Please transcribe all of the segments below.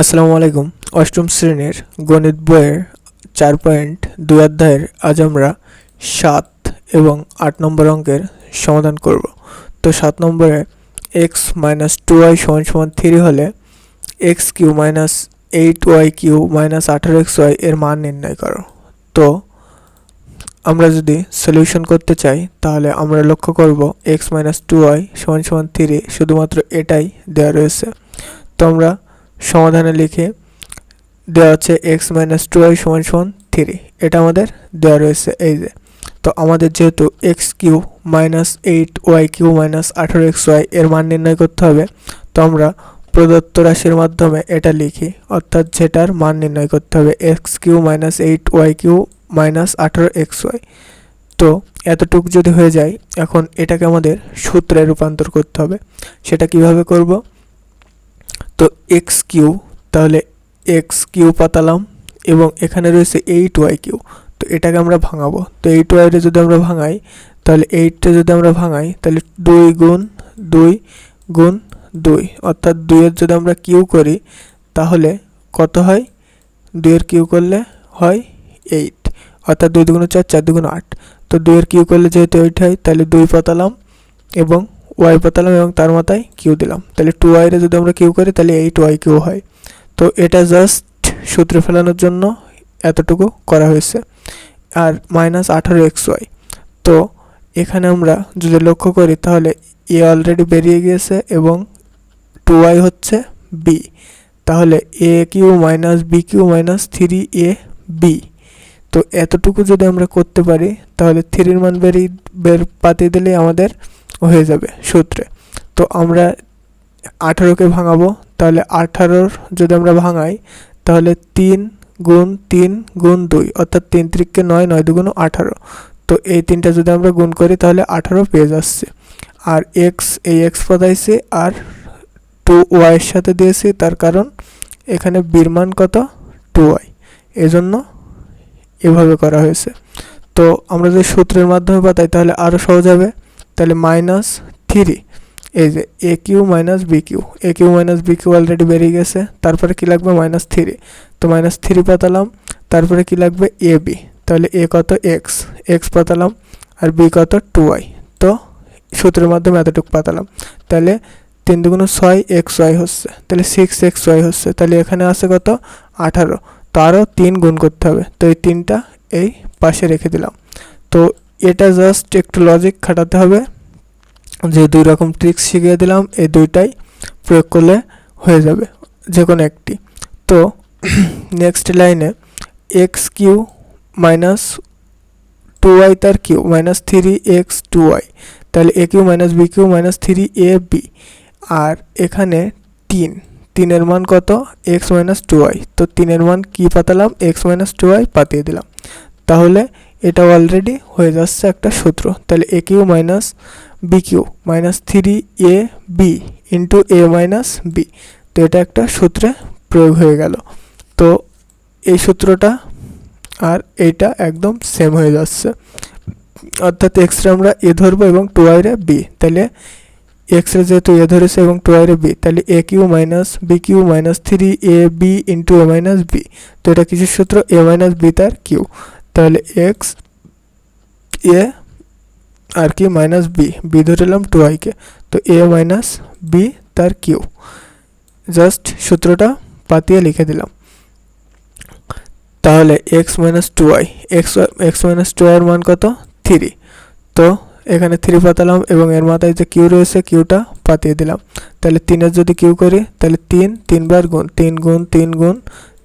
আসসালামু আলাইকুম। অষ্টম শ্রেণির গণিত বইয়ের চার পয়েন্ট দুই অধ্যায়ের আজ আমরা সাত এবং আট নম্বর অঙ্কের সমাধান করব। তো সাত নম্বরে এক্স মাইনাস টু ওয়াই সমান সমান থ্রি হলে x cube minus eight y cube minus আঠারো এক্স ওয়াই এর মান নির্ণয় করো। তো আমরা যদি সলিউশন করতে চাই, তাহলে আমরা লক্ষ্য করব এক্স মাইনাস টু ওয়াই সমান সমান থ্রি শুধুমাত্র এটাই দেওয়া রয়েছে। তো আমরা সমাধানে লিখে দেওয়া আছে এক্স মাইনাস টু ওয়াই সমান সমান থ্রি এটা আমাদের দেওয়া রয়েছে, এই যে। তো আমাদের যেহেতু x cube minus eight y cube minus আঠারো এক্স ওয়াই এর মান নির্ণয় করতে হবে, তো আমরা প্রদত্ত রাশির মাধ্যমে এটা লিখি, অর্থাৎ যেটার মান নির্ণয় করতে হবে x cube minus eight y cube minus আঠারো এক্স ওয়াই তো এতটুকু যদি হয়ে যায়, এখন এটাকে আমাদের সূত্রে রূপান্তর করতে হবে। সেটা কীভাবে করব? তো এক্স কিউ তাহলে এক্স কিউ পাতালাম এবং এখানে রয়েছে এইট ওয়াই কিউ তো এটাকে আমরা ভাঙাবো। তো এইট ওয়াইটা যদি আমরা ভাঙাই, তাহলে এইটটা যদি আমরা ভাঙাই, তাহলে দুই গুণ দুই গুণ দুই। অর্থাৎ দুইয়ের যদি আমরা কিউ করি, তাহলে কত হয়? দুইয়ের কিউ করলে হয় এইট অর্থাৎ দুই দুগুণ চার চার দুগুণ আট। তো দুইয়ের কিউ করলে যেহেতু এইট হয়, তাহলে দুই পাতালাম এবং ওয়াই পাতালাম এবং তার মাথায় কিউ দিলাম। তাহলে টু ওয়াইরে যদি আমরা কিউ করি, তাহলে এইট ওয়াই কিউ হয়। তো এটা জাস্ট সূত্রে ফেলানোর জন্য এতটুকু করা হয়েছে। আর মাইনাস আঠারো এক্স ওয়াই তো এখানে আমরা যদি লক্ষ্য করি, তাহলে এ অলরেডি বেরিয়ে গিয়েছে এবং টু ওয়াই হচ্ছে বি তাহলে a cube minus b cube minus three a b তো এতটুকু যদি আমরা করতে পারি, তাহলে থ্রির মান বেরিয়ে, বের পাতিয়ে দিলে আমাদের হয়ে যাবে সূত্রে। তো আমরা আঠারোকে ভাঙাবো, তাহলে আঠারোর যদি আমরা ভাঙাই, তাহলে তিন গুণ তিন গুণ দুই, অর্থাৎ তিন ত্রিককে নয় নয় দুগুণ আঠারো। তো এই তিনটা যদি আমরা গুণ করি, তাহলে আঠারো পেয়ে যাচ্ছে। আর এক্স এই এক্স পাতাইছে আর টু ওয়াইয়ের সাথে দিয়েছি, তার কারণ এখানে বীর কত? টু ওয়াই এজন্য এভাবে করা হয়েছে। তো আমরা যদি সূত্রের মাধ্যমে পাতাই, তাহলে আরও সহজ হবে। তাহলে মাইনাস থ্রি এই যে a cube minus b cube a cube minus b cube already বেরিয়ে গেছে, তারপরে কি লাগবে? মাইনাস থ্রি তো মাইনাস থ্রি পাতালাম, তারপরে কি লাগবে? এ বি তাহলে এ কত? এক্স এক্স পাতালাম, আর বি কত? টু ওয়াই তো সূত্রের মাধ্যমে এতটুকু পাতালাম, তাহলে তিন দুগুণ ছয় এক্স ওয়াই হচ্ছে, তাহলে সিক্স এক্স ওয়াই হচ্ছে, তাহলে এখানে আছে কত? আঠারো, তো আরও তিন গুণ করতে হবে, তো এই তিনটা এই পাশে রেখে দিলাম, তো এটা জাস্ট একটু লজিক খাটাতে হবে। যে দুই রকম ট্রিক্স শিখিয়ে দিলাম, এই দুইটাই প্রয়োগ করলে হয়ে যাবে যে কোনো একটি। তো নেক্সট লাইনে x cube minus two y তার cube minus three x two y তাহলে a cube minus b cube minus three a b আর এখানে তিন, তিনের মান কত? এক্স মাইনাস টু ওয়াই তো তিনের মান কী পাতালাম? এক্স মাইনাস টু ওয়াই পাতিয়ে দিলাম। তাহলে এটা অলরেডি হয়ে যাচ্ছে একটা সূত্র। তাহলে a cube minus b cube minus three a b into a minus b তো এটা একটা সূত্রে প্রয়োগ হয়ে গেল। তো এই সূত্রটা আর এইটা একদম সেম হয়ে যাচ্ছে। অর্থাৎ এক্সরে আমরা এ ধরবো এবং টু আইরে বি তাহলে এক্সরে যেহেতু এ ধরেছে এবং টু আইরে বি তাহলে a cube minus b cube minus three a b into a minus b তো এটা কিছু সূত্র? এ মাইনাস বি তার কিউ তাহলে এক্স এ আর কি মাইনাস বি বি ধরলাম টু আইকে তো এ মাইনাস বি তার কিউ জাস্ট সূত্রটা পাতিয়ে লিখে দিলাম। তাহলে x minus two y x x minus two আইয়ের মান কত? থ্রি তো এখানে থ্রি পাতালাম এবং এর মাথায় যে কিউ রয়েছে কিউটা পাতিয়ে দিলাম। তাহলে তিনের যদি কিউ করি, তাহলে তিন, তিনবার গুণ, তিন গুণ তিন গুণ,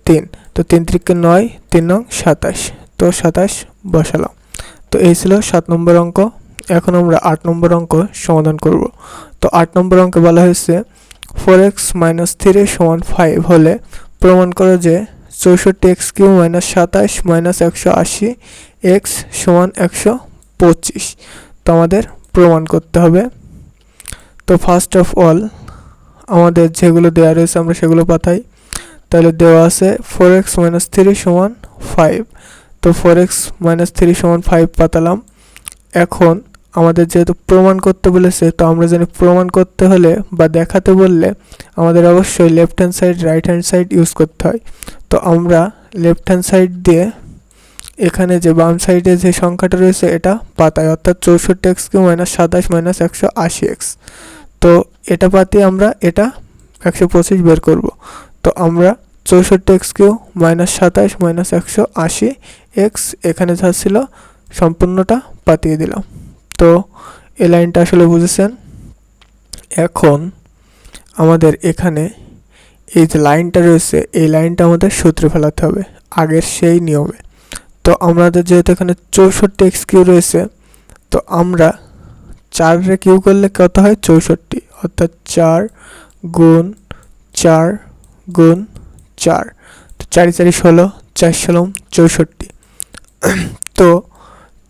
তিন। তো তিন ত্রিককে নয়, তিন নং সাতাশ। তো সাতাশ বসালাম। তো এই ছিল সাত নম্বর অঙ্ক। এখন আমরা আট নম্বর অঙ্ক সমাধান করব। তো আট নম্বর অঙ্কে বলা হয়েছে ফোর এক্স মাইনাস থ্রি সমান ফাইভ হলে প্রমাণ করো যে চৌষট্টি এক্স কিউ মাইনাস সাতাশ মাইনাস একশো আশি এক্স সমান একশো পঁচিশ। তো আমাদের প্রমাণ করতে হবে। তো ফার্স্ট অফ অল আমাদের যেগুলো দেওয়া রয়েছে আমরা সেগুলো পাঠাই। তাহলে দেওয়া আছে ফোর এক্স মাইনাস থ্রি সমান ফাইভ তো ফোর এক্স মাইনাস থ্রি সমান ফাইভ পাতালাম, এখন আমাদের যেহেতু প্রমাণ করতে বলেছে, তো আমরা জানি প্রমাণ করতে হলে বা দেখাতে বললে আমাদের অবশ্যই left hand side right hand side use করতে হয়। তো আমরা লেফট হ্যান্ড সাইড দিয়ে এখানে যে বাম সাইডে যে সংখ্যাটা রয়েছে এটা পাতায়, অর্থাৎ চৌষট্টি এক্স কিউ মাইনাস সাতাশ মাইনাস একশো আশি এক্স তো এটা পাতিয়ে আমরা এটা একশো পঁচিশ বের করব। তো আমরা চৌষট্টি এক্স কিউ মাইনাস সাতাশ মাইনাস একশো আশি এক্স এখানে যা ছিল সম্পূর্ণটা পাতিয়ে দিলাম। তো এই লাইনটা আসলে বুঝেছেন? এখন আমাদের এখানে এই যে লাইনটা রয়েছে, এই লাইনটা আমাদের সূত্রে ফেলাতে হবে, আগের সেই নিয়মে। তো আমাদের যেহেতু এখানে চৌষট্টি এক্স কিউ রয়েছে, তো আমরা চারে কিউ করলে কত হয়? চৌষট্টি, অর্থাৎ চার গুণ চার গুণ চার। তো চারি চারি ষোলো, চার ষোলো, চৌষট্টি। তো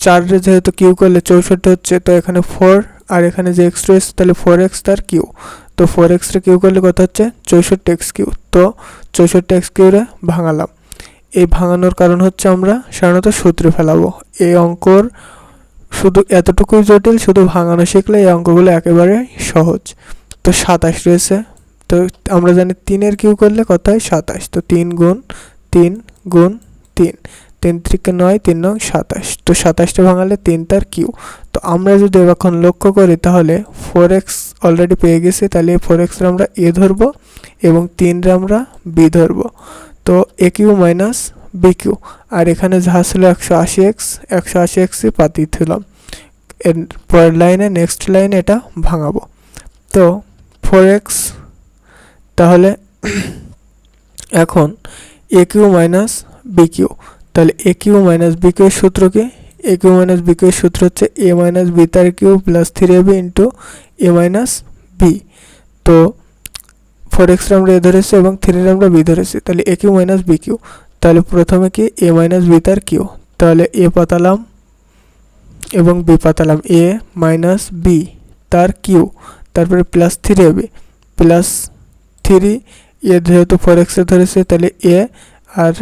চারে যেহেতু কিউ করলে চৌষট্টি হচ্ছে, তো এখানে ফোর আর এখানে যে এক্স রয়েছে তাহলে ফোর এক্স তার কিউ। তো ফোর এক্সটা কিউ করলে কত হচ্ছে? চৌষট্টি এক্স কিউ। তো চৌষট্টি এক্স কিউরে ভাঙালাম। এই ভাঙানোর কারণ হচ্ছে আমরা সাধারণত সূত্রে ফেলাবো। এই অঙ্কর শুধু এতটুকুই জটিল, শুধু ভাঙানো শিখলে এই অঙ্কগুলো একেবারে সহজ। তো সাতাশ রয়েছে। তো আমরা জানি তিনের কিউ করলে কত হয়? সাতাশ। তো তিন গুণ তিন গুণ তিন। তিন থেকে নয়, তিন নং সাতাশ। তো সাতাশটা ভাঙালে তিন তার কিউ। তো আমরা যদি এখন লক্ষ্য করি, তাহলে ফোর এক্স অলরেডি পেয়ে গেছি, তাহলে ফোর এক্সের আমরা এ ধরবো এবং তিনরে আমরা বি ধরবো। তো a cube minus b cube. আর এখানে যা ছিল একশো আশি এক্স একশো আশি এক্সই পাতিয়েছিলাম এর পরের লাইনে নেক্সট লাইনে এটা ভাঙাবো। তো ফোর এক্স তাহলে এখন a cube minus b cube. তাহলে a cube minus b cube সূত্র কি? A cube minus b cube সূত্র হচ্ছে এ মাইনাস বি তার cube plus three a b into a minus b তো ফোর এক্সটা আমরা এ ধরেছি এবং থ্রির আমরা বি ধরেছি। তাহলে a cube minus b cube তাহলে প্রথমে কি? এ মাইনাস বি তার কিউ তাহলে এ পাতালাম এবং বি পাতালাম। এ মাইনাস বি তার কিউ তারপরে plus three a b plus three a যেহেতু ফোর এক্সে ধরেছে, তাহলে এ আর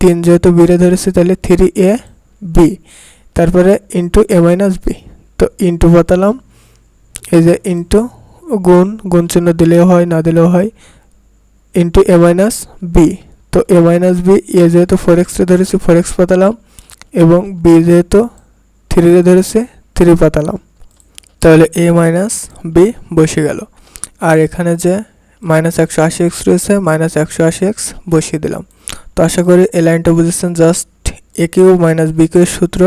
তিন যেহেতু বিরে ধরেছে, তাহলে থ্রি এ বি তারপরে ইন্টু এ মাইনাস বি তো ইন্টু পাতালাম এই যে ইন্টু গুণ গুণ চিহ্ন দিলেও হয়, না দিলেও হয় ইন্টু এ মাইনাস বি তো এ মাইনাস বি এ যেহেতু ফোর এক্সে ধরেছে ফোর এক্স পাতালাম এবং বি যেহেতু থ্রিরে ধরেছে থ্রি পাতালাম তাহলে এ মাইনাস বি বসে গেল। আর এখানে যে মাইনাস একশো আশি এক্স রয়েছে মাইনাস একশো আশি এক্স বসিয়ে দিলাম। তো আশা করি এই লাইনটা বুঝেছেন just a cube minus b cube সূত্র,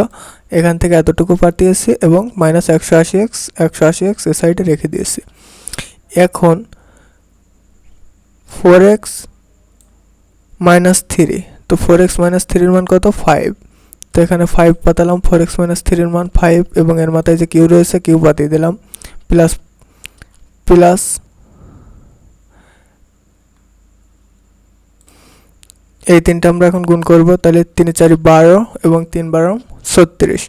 এখান থেকে এতটুকু পাঠিয়েছি এবং মাইনাস একশো আশি এক্স একশো আশি এক্স এ সাইডে রেখে দিয়েছি। এখন ফোর এক্স মাইনাস থ্রি তো ফোর এক্স মাইনাস থ্রির মান কত? ফাইভ তো এখানে ফাইভ পাতালাম ফোর এক্স মাইনাস থ্রির মান ফাইভ এবং এর মাথায় যে কিউ রয়েছে কিউ পাতিয়ে দিলাম। প্লাস প্লাস এই তিনটা আমরা এখন গুণ করব, তাহলে তিন চারি বারো এবং তিন বারো ছত্রিশ।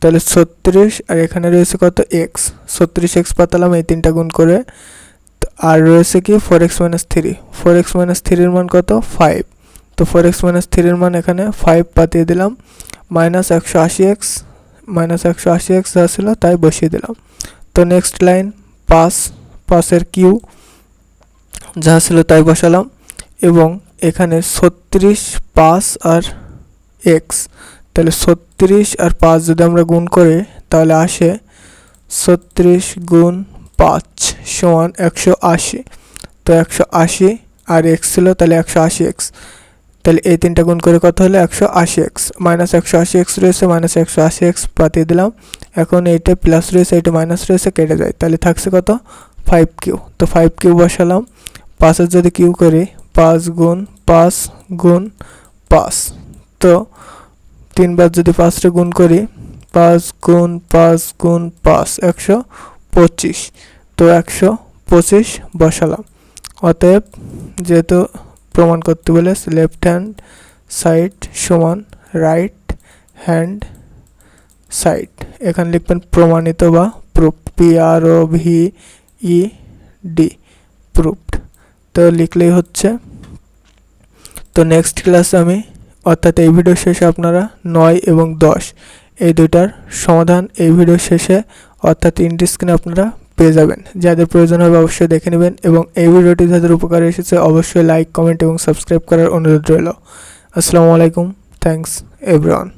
তাহলে ছত্রিশ, আর এখানে রয়েছে কত? এক্স ছত্রিশ এক্স পাতালাম, এই তিনটা গুণ করে। আর রয়েছে কি? Four x minus three four x minus থ্রির মান কত? ফাইভ তো ফোর এক্স মাইনাস থ্রির মান এখানে ফাইভ পাতিয়ে দিলাম। মাইনাস একশো আশি এক্স মাইনাস একশো আশি এক্স যা ছিল তাই বসিয়ে দিলাম। তো নেক্সট লাইন পাস পাসের কিউ যা ছিল তাই বসালাম। এবং এখানে ছত্রিশ পাঁচ আর এক্স তাহলে ছত্রিশ আর পাঁচ যদি আমরা গুণ করি, তাহলে আসে ছত্রিশ গুণ পাঁচ সমান একশো আশি। তো একশো আশি আর এক্স ছিল, তাহলে একশো আশি এক্স তাহলে এই তিনটা গুণ করে কত হলো? একশো আশি এক্স মাইনাস একশো আশি এক্স রয়েছে মাইনাস একশো আশি এক্স পাতিয়ে দিলাম। এখন এইটা প্লাস রয়েছে, এইটা মাইনাস রয়েছে, কেটে যায়। তাহলে থাকছে কত? ফাইভ কিউ তো ফাইভ কিউ বসালাম। পাঁচের যদি কিউ করি পাঁচ গুণ পাঁচ গুণ পাঁচ। তো তিনবার যদি পাঁচটা গুণ করি, পাঁচ গুণ পাঁচ গুণ পাঁচ, একশো পঁচিশ। তো একশো পঁচিশ বসালাম। অতএব যেহেতু প্রমাণ করতে বলে লেফট হ্যান্ড সাইড সমান রাইট হ্যান্ড সাইড এখানে লিখবেন প্রমাণিত বা proof P R O V E D proved তো লিখলেই হচ্ছে তো নেক্সট ক্লাসে আমি, অর্থাৎ এই ভিডিও শেষে আপনারা নয় এবং দশ, এই দুইটার সমাধান এই ভিডিও শেষে, অর্থাৎ তিনটি স্ক্রিনে আপনারা পেয়ে যাবেন। যাদের প্রয়োজন হবে অবশ্যই দেখে নেবেন এবং এই ভিডিওটি যাদের উপকারে এসেছে অবশ্যই লাইক কমেন্ট এবং সাবস্ক্রাইব করার অনুরোধ রইল। আসসালামু আলাইকুম থ্যাঙ্কস এভরিওয়ান